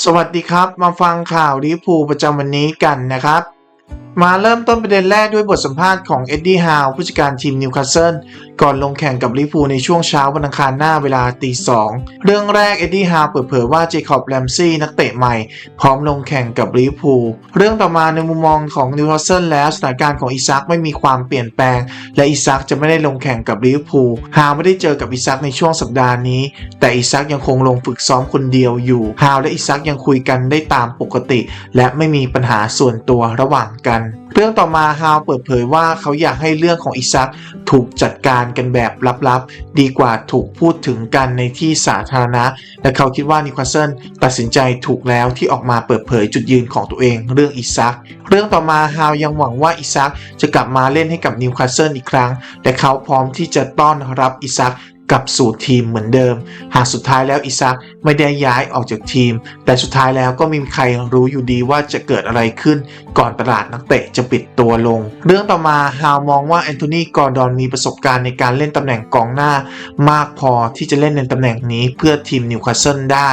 สวัสดีครับ มาฟังข่าวลิปูประจำวันนี้กันนะครับ มาเริ่มต้นประเด็นแรกด้วยบทสัมภาษณ์ของเอ็ดดี้ฮาวผู้จัดการทีมนิวคาสเซิลก่อนลงแข่งกับลิเวอร์พูในช่วงเช้าวันอังคารหน้าเวลาตีสองเรื่องแรกเอ็ดดี้ฮาวเปิดเผยว่าเจคอบแรมซี่นักเตะใหม่ พร้อมลงแข่งกับลิเวอร์พูเรื่องต่อมาในมุมมองของนิวคาสเซิลแล้วสถานการณ์ของอิซักไม่มีความเปลี่ยนแปลง และอิซักจะไม่ได้ลงแข่งกับลิเวอร์พูฮาวไม่ได้เจอกับอิซักในช่วงสัปดาห์นี้ แต่อิซักยังคงลงฝึกซ้อมคนเดียวอยู่ฮาวและอิซักยังคุยกันได้ตามปกติ และไม่มีปัญหาส่วนตัวระหว่างกันเรื่องต่อมาฮาวเปิดเผยว่าเขาอยากให้เรื่องของอิซักถูกจัดการกันแบบลับๆ ดีกว่าถูกพูดถึงกันในที่สาธารณะ และเขาคิดว่านิวคาสเซิลตัดสินใจถูกแล้วที่ออกมาเปิดเผยจุดยืนของตัวเองเรื่องอิซัก เรื่องต่อมาฮาวยังหวังว่าอิซักจะกลับมาเล่นให้กับนิวคาสเซิลอีกครั้ง และเขาพร้อมที่จะต้อนรับอิซัก กลับสู่ทีมเหมือนเดิม หากสุดท้ายแล้วอิซักไม่ได้ย้ายออกจากทีม แต่สุดท้ายแล้วก็มมีใครรู้อยู่ดีว่าจะเกิดอะไรขึ้น ก่อนตลาดนักเตะจะปิดตัวลง เรื่องต่อมาฮาวมองว่าแอนโทนีกอร์ดอนมีประสบการณ์ในการเล่นตำแหน่งกองหน้ามากพอที่จะเล่นในตำแหน่งนี้เพื่อทีมนิวคาสเซิลได้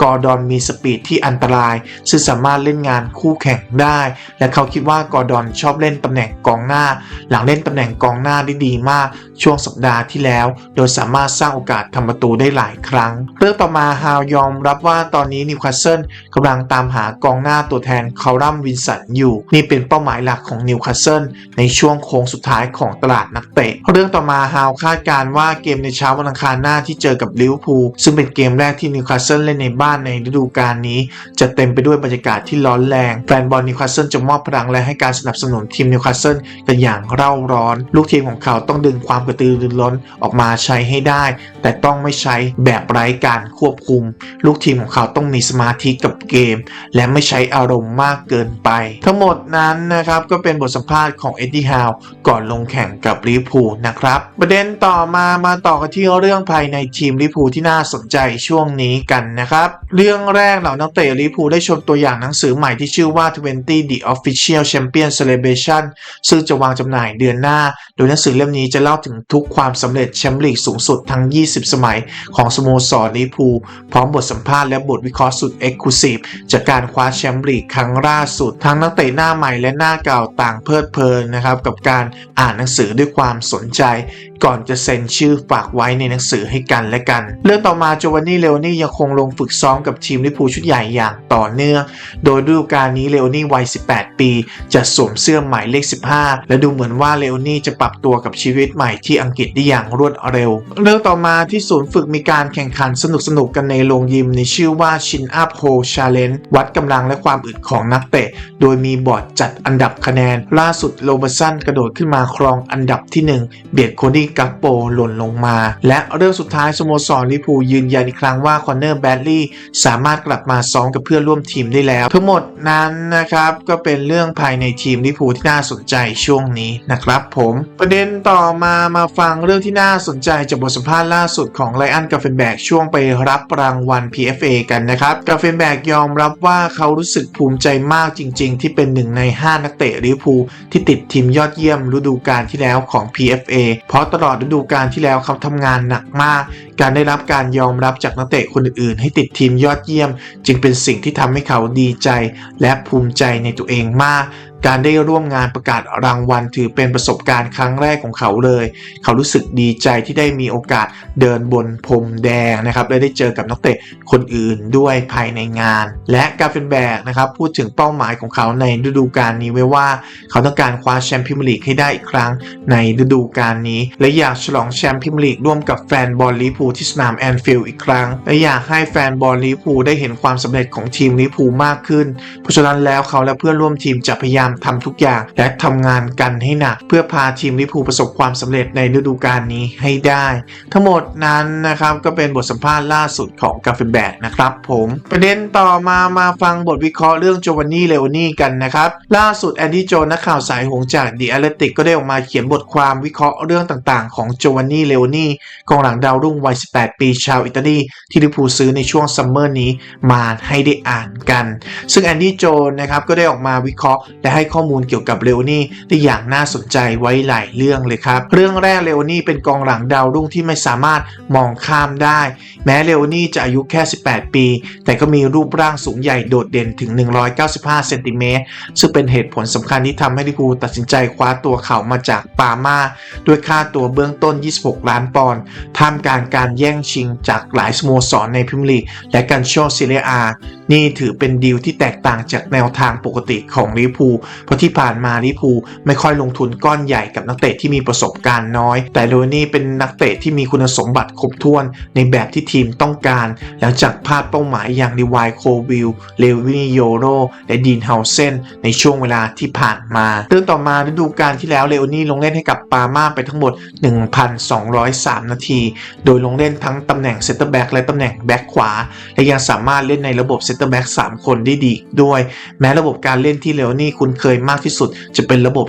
กอร์ดอนมีสปีดที่อันตราย ซึ่งสามารถเล่นงานคู่แข่งได้ และเขาคิดว่ากอร์ดอนชอบเล่นตำแหน่งกองหน้า หลังเล่นตำแหน่งกองหน้าได้ดีมาก ช่วงสัปดาห์ที่แล้ว โดยสามารถสร้างโอกาสทำประตูได้หลายครั้ง เรื่องต่อมาฮาวยอมรับว่าตอนนี้นิวคาสเซิลกำลังตามหากองหน้าตัวแทนคารัมวินสันอยู่ นี่เป็นเป้าหมายหลักของนิวคาสเซิลในช่วงโค้งสุดท้ายของตลาดนักเตะ เรื่องต่อมาฮาวคาดการณ์ว่าเกมในเช้าวันอังคารหน้าที่เจอกับลิเวอร์พูลซึ่งเป็นเกมแรกที่นิวคาสเซิลเล่นในบ้านในฤดูกาลนี้ จะเต็มไปด้วยบรรยากาศที่ร้อนแรงแฟนบอลนิวคาสเซิลจะมอบพลังและให้การสนับสนุนทีมนิวคาสเซิลกันอย่างเร่าร้อน ลูกทีมของเขาต้องดึงความกระตือรือร้นออกมาใช้ให้ได้ แต่ต้องไม่ใช้แบบไร้การควบคุม ลูกทีมของเขาต้องมีสมาธิกับเกม และไม่ใช้อารมณ์มากเกินไป ทั้งหมดนั้นนะครับก็เป็นบทสัมภาษณ์ของเอ็ดดี้ฮาวก่อนลงแข่งกับลิเวอร์พูลนะครับ ประเด็นต่อมามาต่อกันที่เรื่องภายในทีมลิเวอร์พูลที่น่าสนใจช่วงนี้กันนะครับ เรื่องแรกเหล่านักเตะลิเวอร์พูลได้ชมตัวอย่างหนังสือใหม่ที่ชื่อว่า 20 The Official Champion Celebration ซึ่งจะวางจำหน่ายเดือนหน้า โดยหนังสือเล่มนี้จะเล่าถึงทุกความสำเร็จแชมป์ลีกสูงสุดทั้ง 20 สมัยของสโมสรลิพูพร้อมบทสัมภาษณ์และบทวิเคราะห์สุดเอ็กซ์คลูซีฟจากการคว้าแชมป์ลีกครั้งล่าสุด ทั้งนักเตะหน้าใหม่และหน้าเก่าต่างเพลิดเพลินนะครับกับการอ่านหนังสือด้วยความสนใจ ก่อนจะเซ็นชื่อฝากไว้ในหนังสือให้กันและกัน เรื่องต่อมาโจวานนี่เลโอนี่ยังคงลงฝึกซ้อมกับทีมลิเวอร์พูชุดใหญ่อย่างต่อเนื่อง โดยฤดูกาลนี้เลโอนี่วัย 18 ปี จะสวมเสื้อหมายเลข 15 และดูเหมือนว่าเลโอนี่จะปรับตัวกับชีวิตใหม่ที่อังกฤษได้อย่างรวดเร็ว เรื่องต่อมาที่ศูนย์ฝึกมีการแข่งขันสนุกๆกันในโรงยิมในชื่อว่าชินอัพโฮชาเลนวัดกำลังและความอึดของนักเตะ โดยมีบอร์ดจัดอันดับคะแนน ล่าสุดโรเบสันกระโดดขึ้นมาครองอันดับที่ 1 เบียดโคดี้กัปโปหล่นลงมา และเรื่องสุดท้ายสโมสรลิเวอร์พูยืนยันอีกครั้งว่าคอนเนอร์แบดลีย์สามารถกลับมาซ้อมกับเพื่อนร่วมทีมได้แล้ว ทั้งหมดนั้นนะครับก็เป็นเรื่องภายในทีมลิพูที่น่าสนใจช่วงนี้นะครับผมประเด็นต่อมามาฟังเรื่องที่น่าสนใจจากบทสัมภาษณ์ล่าสุดของไลอันกาเฟนแบกช่วงไปรับรางวัล PFA กันนะครับกาเฟนแบกยอมรับว่าเขารู้สึกภูมิใจมากจริง ๆ ที่เป็นหนึ่งใน 5 นักเตะลิพูที่ติดทีมยอดเยี่ยมฤดูกาลที่แล้วของ PFA เพราะตลอดฤดูกาลที่แล้วเขาทำงานหนักมาก การได้รับการยอมรับจากนักเตะคนอื่นๆ ให้ติดทีมยอดเยี่ยม จึงเป็นสิ่งที่ทำให้เขาดีใจและภูมิใจในตัวเองมากการได้ร่วมงานประกาศรางวัลถือเป็นประสบการณ์ครั้งแรกของเขาเลย เขารู้สึกดีใจที่ได้มีโอกาสเดินบนพรมแดงนะครับ และได้เจอกับนักเตะคนอื่นด้วยภายในงาน และกาเฟนแบกนะครับพูดถึงเป้าหมายของเขาในฤดูกาลนี้ไว้ว่า เขาต้องการคว้าแชมป์พรีเมียร์ลีกให้ได้อีกครั้งในฤดูกาลนี้ และอยากฉลองแชมป์พรีเมียร์ลีกร่วมกับแฟนบอลลิพูที่สนามแอนฟิลด์อีกครั้ง และอยากให้แฟนบอลลิพูลได้เห็นความสำเร็จของทีมลิพูลมากขึ้น เพราะฉะนั้นแล้วเขาและเพื่อนร่วมทีมจะพยายามทำทุกอย่าง และทำงานกันให้หนัก เพื่อพาทีมลิพูลประสบความสำเร็จในฤดูกาลนี้ให้ได้ ทั้งหมดนั้นนะครับก็เป็นบทสัมภาษณ์ล่าสุดของกาเฟนแบกนะครับผมประเด็นต่อมามาฟังบทวิเคราะห์เรื่องโจวานนี่เลโอนี่กันนะครับล่าสุดแอนดี้โจนนักข่าวสายหงจากดีแอตเลติกก็ได้ออกมาเขียนบทความวิเคราะห์เรื่องต่างๆ ของโจวานนี่เลโอนี่กองหลังดาวรุ่งวัย18 ปีชาวอิตาลีที่ลิเวอร์พูซื้อในช่วงซัมเมอร์นี้มาให้ได้อ่านกัน ซึ่งแอนดี้โจนนะครับก็ได้ออกมาวิเคราะห์และให้ข้อมูลเกี่ยวกับเลโอนี่ได้อย่างน่าสนใจไว้หลายเรื่องเลยครับ เรื่องแรกเลโอนี่เป็นกองหลังดาวรุ่งที่ไม่สามารถมองข้ามได้ แม้เลโอนี่จะอายุแค่ 18 ปี แต่ก็มีรูปร่างสูงใหญ่โดดเด่นถึง 195 เซนติเมตรซึ่งเป็นเหตุผลสำคัญที่ทำให้ลิเวอร์พูตัดสินใจคว้าตัวเขามาจากปามาด้วยค่าตัวเบื้องต้น 26 ล้านปอนด์ท่ามกลางการการแย่งชิงจากหลายสโมสรในพรีเมียร์ลีและกันโชซิเลียอานี่ถือเป็นดีลที่แตกต่างจากแนวทางปกติของลิพูเพราะที่ผ่านมาลิพูไม่ค่อยลงทุนก้อนใหญ่กับนักเตะที่มีประสบการณ์น้อย แต่โดนี่เป็นนักเตะที่มีคุณสมบัติครบถ้วนในแบบที่ทีมต้องการ หลังจากพลาดเป้าหมายอย่างดีวายโควิลเลวินโยโรและดีนเฮาเซนในช่วงเวลาที่ผ่านมาเรื่องต่อมาฤดูกาลที่แล้วเลโอนี่ลงเล่นให้กับปาม่าไปทั้งหมด 1,203 นาที โดยลงเล่นทั้งตำแหน่งเซตเตอร์แบ็กและตำแหน่งแบ็กขวา และยังสามารถเล่นในระบบเซตเตอร์แบ็ก3คนได้ดีด้วย แม้ระบบการเล่นที่เลโอนี่คุ้นเคยมากที่สุด จะเป็นระบบ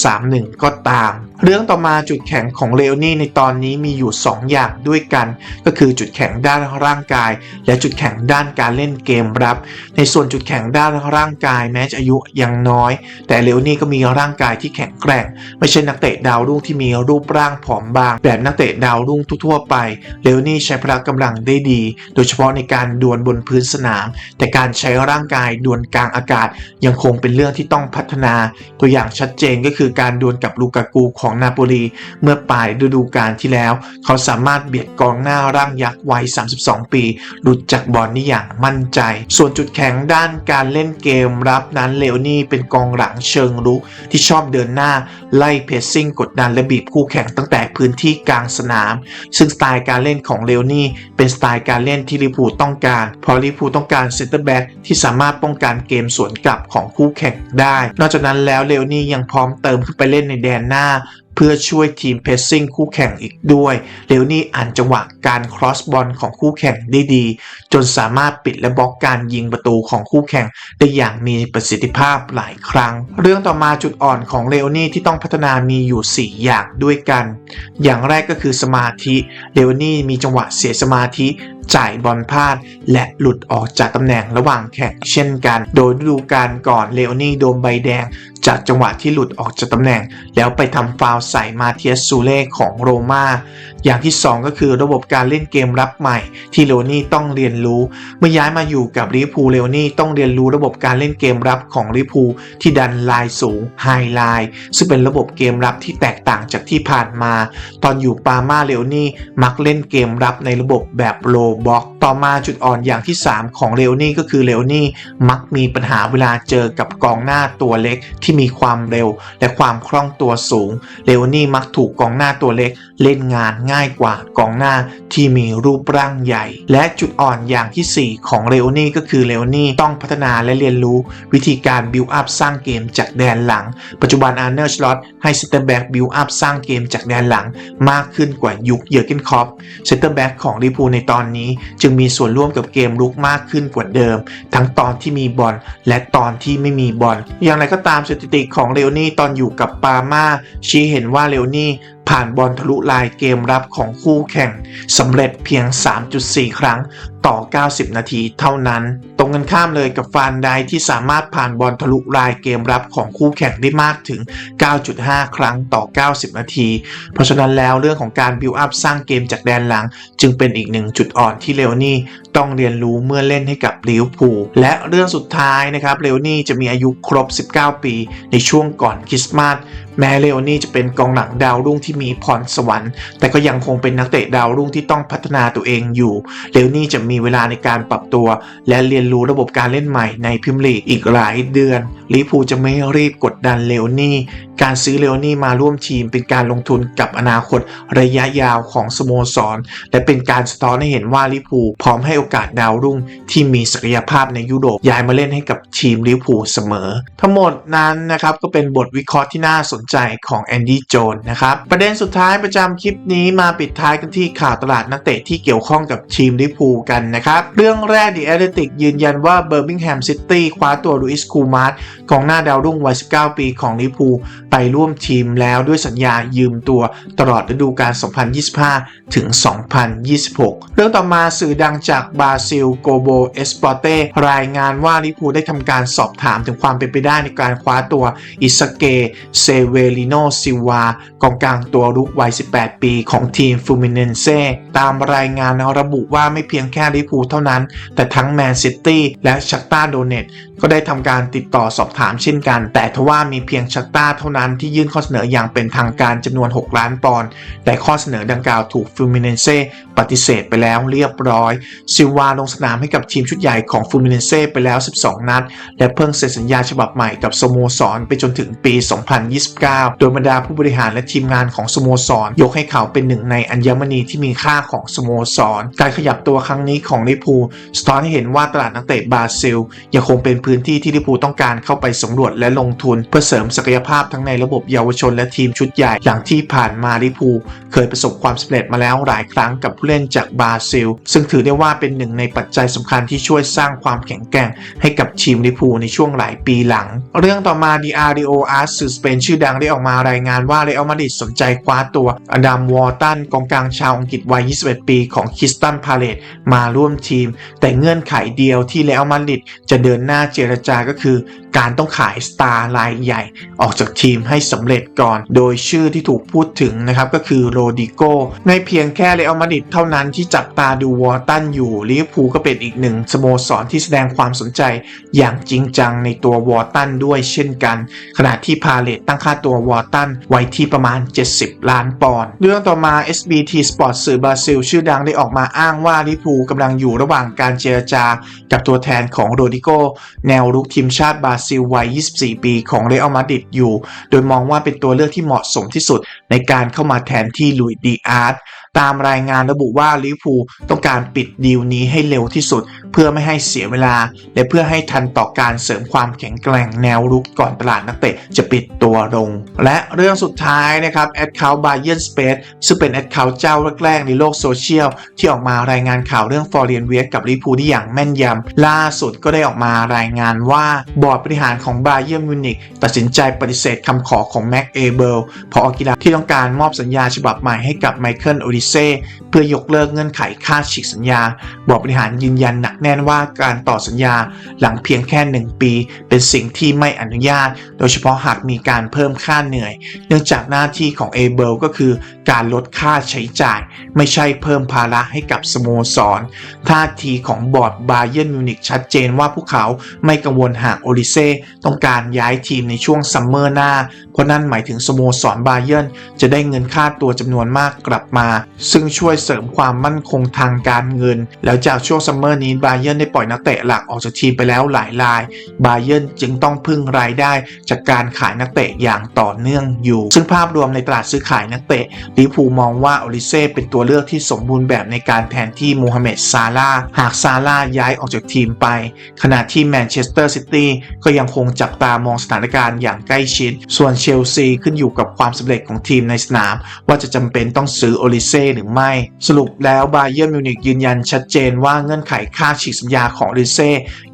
4-2-3-1 ก็ตาม เรื่องต่อมาจุดแข็งของเลโอนี่ในตอนนี้มีอยู่ 2 อย่างด้วยกัน ก็คือจุดแข็งด้านร่างกาย และจุดแข็งด้านการเล่นเกมรับ ในส่วนจุดแข็งด้านร่างกายแม้จะอายุยังน้อย แต่เลโอนี่ก็มีร่างกายที่แข็งแกร่ง ไม่ใช่นักเตะดาวรุ่งที่มีรูปร่างผอมบาง แบบนักเตะดาวรุ่งทั่วๆไปเลโอนี่ใช้พละกำลังได้ดี โดยเฉพาะในการดวลบนพื้นสนาม แต่การใช้ร่างกายดวลกลางอากาศ ยังคงเป็นเรื่องที่ต้องพัฒนา ตัวอย่างชัดเจนก็คือการดวลกับลูกากูของนาโปลีเมื่อปลายฤดูกาลที่แล้ว เขาสามารถเบียดกองหน้าร่างยักษ์วัย 32 ปี หลุดจากบอลนี่อย่างมั่นใจ ส่วนจุดแข็งด้านการเล่นเกมรับนั้นเลโอนี่เป็นกองหลังเชิงรุกที่ชอบเดินหน้าไล่เพรสซิ่งกดดันและบีบคู่แข่งตั้งแต่พื้นที่กลางสนาม ซึ่งสไตล์การเล่นของเลโอนี่เป็นสไตล์การเล่นที่ลิเวอร์พูต้องการเพราะลิเวอร์พูต้องการเซนเตอร์แบ็กที่สามารถป้องกันเกมสวนกลับของคู่แข่งได้ นอกจากนั้นแล้วเลโอนี่ยังพร้อมเติมขึ้นไปเล่นในแดนหน้า เพื่อช่วยทีมเพสซิ่งคู่แข่งอีกด้วยเลโอนี่อ่านจังหวะการครอสบอลของคู่แข่งได้ดี จนสามารถปิดและบล็อกการยิงประตูของคู่แข่งได้อย่างมีประสิทธิภาพหลายครั้ง เรื่องต่อมาจุดอ่อนของเลโอนี่ที่ต้องพัฒนามีอยู่ 4 อย่างด้วยกัน อย่างแรกก็คือสมาธิเลโอนี่มีจังหวะเสียสมาธิจ่ายบอลพลาด และหลุดออกจากตำแหน่งระหว่างแข่งเช่นกัน โดยฤดูกาลก่อนเลโอนี่โดนใบแดง จากจังหวะที่หลุดออกจากตำแหน่ง แล้วไปทำฟาวใส่มาเทียสซูเล่ของโรมาอย่างที่ 2 ก็คือระบบการเล่นเกมรับใหม่ ที่เลโอนี่ต้องเรียนรู้ เมื่อย้ายมาอยู่กับลิเวอร์พูลเลโอนี่ต้องเรียนรู้ระบบการเล่นเกมรับของลิพูที่ดันไลน์สูงไฮไลน์ซึ่งเป็นระบบเกมรับที่แตกต่างจากที่ผ่านมา ตอนอยู่ปาม่าเลโอนี่มักเล่นเกมรับในระบบแบบโลบ็อกต่อมาจุดอ่อนอย่างที่ 3 ของเลโอนี่ก็คือเลโอนี่มักมีปัญหาเวลาเจอกับกองหน้าตัวเล็กที่ที่มีความเร็ว และความคล่องตัวสูง เลโอนี่มักถูกกองหน้าตัวเล็ก เล่นงานง่ายกว่ากองหน้าที่มีรูปร่างใหญ่ และจุดอ่อนอย่างทีสี่4 ของเลโอนี่ก็คือเลโอนี่ต้องพัฒนาและเรียนรู้วิธีการบิวอัพสร้างเกมจากแดนหลัง ปัจจุบันอาร์เนอร์ชลอตให้เซนเตอร์แบ็กบิวอัพสร้างเกมจากแดนหลังมากขึ้นกว่ายุคเยอร์เกนคอปเซนเตอร์แบ็กของลิเวอร์พูในตอนนี้ จึงมีส่วนร่วมกับเกมลุกมากขึ้นกว่าเดิม ทั้งตอนที่มีบอลและตอนที่ไม่มีบอลอย่างไรก็ตามสถิติของเลโอนี่ตอนอยู่กับปาม่าชี้เห็นว่าเลโอนี่ ผ่านบอลทะลุลายเกมรับของคู่แข่งสำเร็จเพียง 3.4 ครั้งต่อ 90 นาทีเท่านั้น ตรงกันข้ามเลยกับฟานไดที่สามารถผ่านบอลทะลุลายเกมรับของคู่แข่งได้มากถึง 9.5 ครั้งต่อ 90 นาที เพราะฉะนั้นแล้วเรื่องของการบิวอัพสร้างเกมจากแดนหลัง จึงเป็นอีกหนึ่งจุดอ่อนที่เลโอนี่ต้องเรียนรู้เมื่อเล่นให้กับลิเวอร์พูลและเรื่องสุดท้ายนะครับเลโอนี่จะมีอายุครบ 19 ปี ในช่วงก่อนคริสต์มาสแม้เลโอนี่จะเป็นกองหลังดาวรุ่งที่มีพรสวรรค์ แต่ก็ยังคงเป็นนักเตะดาวรุ่งที่ต้องพัฒนาตัวเองอยู่เลโอนี่จะมีเวลาในการปรับตัว และเรียนรู้ระบบการเล่นใหม่ในพรีเมียร์ลีกอีกหลายเดือนลิพูจะไม่รีบกดดันเลโอนี่ การซื้อเลโอนี่มาร่วมทีมเป็นการลงทุนกับอนาคตระยะยาวของสโมสร และเป็นการสะท้อนให้เห็นว่าลิพูพร้อมให้โอกาสดาวรุ่ง ที่มีศักยภาพในยุโรปย้ายมาเล่นให้กับทีมลิพูเสมอ ทั้งหมดนั้นนะครับก็เป็นบทวิเคราะห์ที่น่าสนใจของแอนดี้โจนนะครับประเด็นนสุดท้ายประจำคลิปนี้มาปิดท้ายกันที่ข่าวตลาดนักเตะที่เกี่ยวข้องกับทีมลิพูกันนะครับ เรื่องแรกดิแอตเลติกยืนยันว่าเบอร์มิงแฮมซิตี้คว้าตัวลูอิสคูมาร์กองหน้าดาวรุ่งวัย 19 ปีของลิพูไปร่วมทีมแล้วด้วยสัญญายืมตัวตลอดฤดูกาล 2025 ถึง 2026 เรื่องต่อมาสื่อดังจากบราซิลโกโบเอสปอร์เตรายงานว่าลิพูได้ทำการสอบถามถึงความเป็นไปได้ในการคว้าตัวอิสเกเซเวลิโนซิวากองกลางตัวรุกวัย 18 ปีของทีมฟูมิเนนเซตามรายงานระบุว่าไม่เพียงแค่ลิพูเท่านั้น แต่ทั้งแมนซิตี้และชักตาโดเนตก็ได้ทำการติดต่อสอบถามเช่นกัน แต่ทว่ามีเพียงชักตาเท่านั้นที่ยื่นข้อเสนออย่างเป็นทางการจำนวน 6 ล้านปอนด์แต่ข้อเสนอดังกล่าวถูกฟูมิเนนเซปฏิเสธไปแล้วเรียบร้อย ซิวาลงสนามให้กับทีมชุดใหญ่ของฟูมิเนนเซไปแล้ว 12 นัด และเพิ่งเซ็นสัญญาฉบับใหม่กับสโมสรไปจนถึงปี 2029 โดยบรรดาผู้บริหารและทีมงานของสโมสร ยกให้เขาเป็นหนึ่งในอัญมณีที่มีค่าของสโมสร การขยับตัวครั้งนี้ของลิพูสะท้อนให้เห็นว่าตลาดนักเตะบราซิล ยังคงเป็นพื้นที่ที่ลิพูต้องการเข้าไปสำรวจและลงทุน เพื่อเสริมศักยภาพทั้งในระบบเยาวชนและทีมชุดใหญ่อย่างที่ผ่านมาลิพูเคยประสบความสำเร็จมาแล้วหลายครั้งกับผู้เล่นจากบราซิล ซึ่งถือได้ว่าเป็นหนึ่งในปัจจัยสำคัญที่ช่วยสร้างความแข็งแกร่งให้กับทีมลิพูในช่วงหลายปีหลัง เรื่องต่อมาดีอาร์ดิโออาร์สื่อสเปนชื่อดังได้ออกมารายงานว่าเรอัลมาดริดสนใจคว้าตัวอดัมวอร์ตันกองกลางชาวอังกฤษวัย 21 ปีของคิสตันพาเลตมาร่วมทีม แต่เงื่อนไขเดียวที่เรอัลมาริดจะเดินหน้าเจรจาก็คือ การต้องขายสตาร์รายใหญ่ ออกจากทีมให้สำเร็จก่อน โดยชื่อที่ถูกพูดถึงนะครับก็คือโรดิโกในเพียงแค่เรอัลมาดริดเท่านั้นที่จับตาดูวอร์ตันอยู่ลิเวอร์พูลก็เป็นอีกหนึ่งสโมสรที่แสดงความสนใจอย่างจริงจังในตัววอร์ตันด้วยเช่นกัน ขณะที่พาเลตตั้งค่าตัววอร์ตันไว้ที่ประมาณ70 ล้านปอนด์เรื่องต่อมา SBT Sport สื่อบราซิล ชื่อดังได้ออกมาอ้างว่าลิปูกำลังอยู่ระหว่างการเจรจากับตัวแทนของโรดิโกแนวรุกทีมชาติบราซิลวัย 24 ปีของเรอัลมาดริดอยู่ โดยมองว่าเป็นตัวเลือกที่เหมาะสมที่สุดในการเข้ามาแทนที่ลุยดีอาร์ต ตามรายงานระบุว่าลิเวอร์พูลต้องการปิดดีลนี้ให้เร็วที่สุด เพื่อไม่ให้เสียเวลา และเพื่อให้ทันต่อการเสริมความแข็งแกร่งแนวรุกก่อนตลาดนักเตะจะปิดตัวลง และเรื่องสุดท้ายนะครับแอดเคาท์บาเยนสเปซซึ่งเป็นแอดเคาท์เจ้าแรกๆในโลกโซเชียลที่ออกมารายงานข่าวเรื่องฟอร์เรียนเวสกับลิเวอร์พูลได้อย่างแม่นยำล่าสุดก็ได้ออกมารายงานว่าบอร์ดบริหารของบาเยนมิวนิกตัดสินใจปฏิเสธคำขอของแม็กเอเบิลพอกีฬาที่ต้องการมอบสัญญาฉบับใหม่ให้กับไมเคิลโอดิเซเพื่อยกเลิกเงื่อนไขค่าฉีกสัญญา บอร์ดบริหารยืนยันหนักแน่นว่าการต่อสัญญาหลังเพียงแค่ 1 ปี เป็นสิ่งที่ไม่อนุญาต โดยเฉพาะหากมีการเพิ่มค่าเหนื่อย เนื่องจากหน้าที่ของเอเบลก็คือการลดค่าใช้จ่าย ไม่ใช่เพิ่มภาระให้กับสโมสร ท่าทีของบอร์ดบาเยนมิวนิกชัดเจนว่าพวกเขาไม่กังวลหากโอลิเซ่ต้องการย้ายทีมในช่วงซัมเมอร์หน้า เพราะนั่นหมายถึงสโมสรบาเยนจะได้เงินค่าตัวจำนวนมากกลับมา ซึ่งช่วยเสริมความมั่นคงทางการเงิน แล้วจากช่วงซัมเมอร์นี้บาเยนได้ปล่อยนักเตะหลักออกจากทีมไปแล้วหลายรายบาเยนจึงต้องพึ่งรายได้จากการขายนักเตะอย่างต่อเนื่องอยู่ ซึ่งภาพรวมในตลาดซื้อขายนักเตะลิพูมองว่าโอลิเซ่เป็นตัวเลือกที่สมบูรณ์แบบในการแทนที่มูฮัมเหม็ดซาลาหากซาลาย้ายออกจากทีมไป ขณะที่แมนเชสเตอร์ซิตี้ก็ยังคงจับตามองสถานการณ์อย่างใกล้ชิด ส่วนเชลซีขึ้นอยู่กับความสำเร็จของทีมในสนาม ว่าจะจำเป็นต้องซื้อโอลิเซ่หรือไม่สรุปแล้วบาเย r n มิวนิกยืนยันชัดเจนว่าเงื่อนไขค่าฉีกสัญญาของโอลิเซ่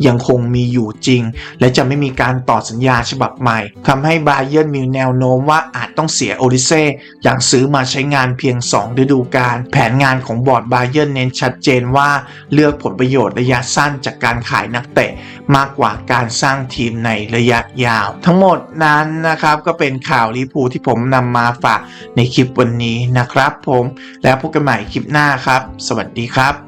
ยังคงมีอยู่จริง และจะไม่มีการต่อสัญญาฉบับใหม่ทำให้บาเย r n มีแนวโน้มว่าอาจต้องเสียโอลิเซ่อย่างซื้อมาใช้งานเพียง 2 ฤดูกาลแผนงานของบอร์ดบาเย r n เน้นชัดเจนว่าเลือกผลประโยชน์ระยะสั้นจากการขายนักเตะ มากกว่าการสร้างทีมในระยะยาว ทั้งหมดนั้นนะครับก็เป็นข่าวลิพูที่ผมนำมาฝากในคลิปวันนี้นะครับผมแล้วพบกันใหม่คลิปหน้าครับ สวัสดีครับ